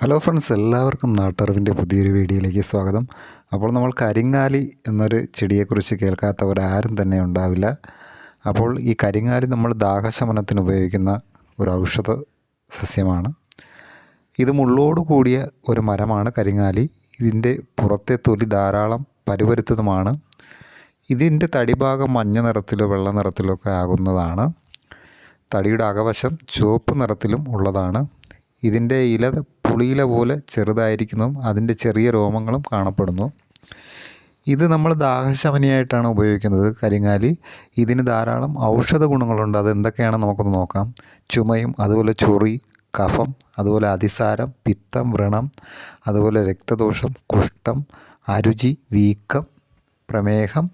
Hello friends എല്ലാവർക്കും നാട്ടറിവിന്റെ പുതിയൊരു വീഡിയോയിലേക്ക് സ്വാഗതം. അപ്പോൾ നമ്മൾ കരിങ്ങാലി എന്നൊരു ചെടിയെക്കുറിച്ച് കേൾക്കാത്തവരാരും തന്നെ ഉണ്ടാവില്ല. അപ്പോൾ ഈ കരിങ്ങാലി നമ്മൾ ദാഹശമനത്തിന് ഉപയോഗിക്കുന്ന ഒരു ഔഷധ സസ്യമാണ്. ഇത് മുള്ളോട് കൂടിയ ഒരു മരമാണ് കരിങ്ങാലി. ഇതിന്റെ പുറത്തെ തൊലി ധാരാളം പരുപരുത്തതുമാണ് ഇതിന്റെ തടിഭാഗം മഞ്ഞ നിറത്തിലോ വെള്ള നിറത്തിലോ ഒക്കെ ആകുന്നതാണ്. തടിയുടെ അകവശം ചുവപ്പ് നിറത്തിലും ഉള്ളതാണ്. ഇതിന്റെ ഇല പുളിയില പോലെ ചെറുതായിരിക്കുന്നതും അതിന്റെ ചെറിയ രോമങ്ങളും കാണപ്പെടുന്നു. ഇത് നമ്മൾ ദാഹശമനിയായിട്ടാണ് ഉപയോഗിക്കുന്നത്. കരിങ്ങാലി. ഇതിന് ധാരാളം ഔഷധ ഗുണങ്ങളുണ്ട്. അത് എന്തൊക്കെയാണെന്ന് നമുക്കൊന്ന് നോക്കാം. ചുമയും അതുപോലെ ചൊറി കഫം അതുപോലെ അതിസാരം പിത്തം വ്രണം അതുപോലെ രക്തദോഷം കുഷ്ഠം അരുചി വീക്കം പ്രമേഹം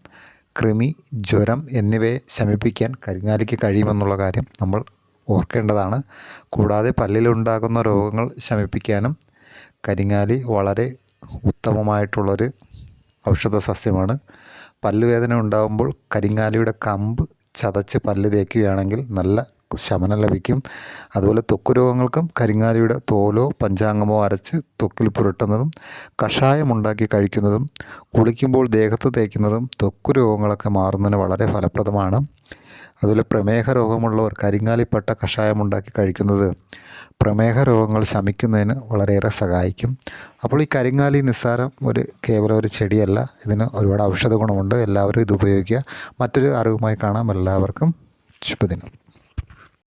കൃമി ജ്വരം എന്നിവയെ ശമിപ്പിക്കാൻ കരിങ്ങാലിക്ക് കഴിയുമെന്നുള്ള കാര്യം നമ്മൾ ഓർക്കേണ്ടതാണ്. കൂടാതെ പല്ലിലുണ്ടാകുന്ന രോഗങ്ങൾ ശമിപ്പിക്കാനും കരിങ്ങാലി വളരെ ഉത്തമമായിട്ടുള്ളൊരു ഔഷധ സസ്യമാണ് പല്ലുവേദന ഉണ്ടാകുമ്പോൾ കരിങ്ങാലിയുടെ കമ്പ് ചതച്ച് പല്ല് തേക്കുകയാണെങ്കിൽ നല്ല ശമനം ലഭിക്കും. അതുപോലെ ത്വക്ക് രോഗങ്ങൾക്കും കരിങ്ങാലിയുടെ തോലോ പഞ്ചാംഗമോ അരച്ച് തൊക്കിൽ പുരട്ടുന്നതും കഷായം ഉണ്ടാക്കി കഴിക്കുന്നതും കുളിക്കുമ്പോൾ ദേഹത്ത് തേക്കുന്നതും ത്വക്ക് രോഗങ്ങളൊക്കെ മാറുന്നതിന് വളരെ ഫലപ്രദമാണ്. അതുപോലെ പ്രമേഹ രോഗമുള്ളവർ കരിങ്ങാലിപ്പട്ട കഷായം ഉണ്ടാക്കി കഴിക്കുന്നത് പ്രമേഹ രോഗങ്ങൾ ശമിക്കുന്നതിന് വളരെയേറെ സഹായിക്കും. അപ്പോൾ ഈ കരിങ്ങാലി നിസ്സാരം ഒരു കേവലം ഒരു ചെടിയല്ല. ഇതിന് ഒരുപാട് ഔഷധ ഗുണമുണ്ട് എല്ലാവരും ഇത് ഉപയോഗിക്കുക. മറ്റൊരു അറിവുമായി കാണാം. എല്ലാവർക്കും ശുഭദിനം.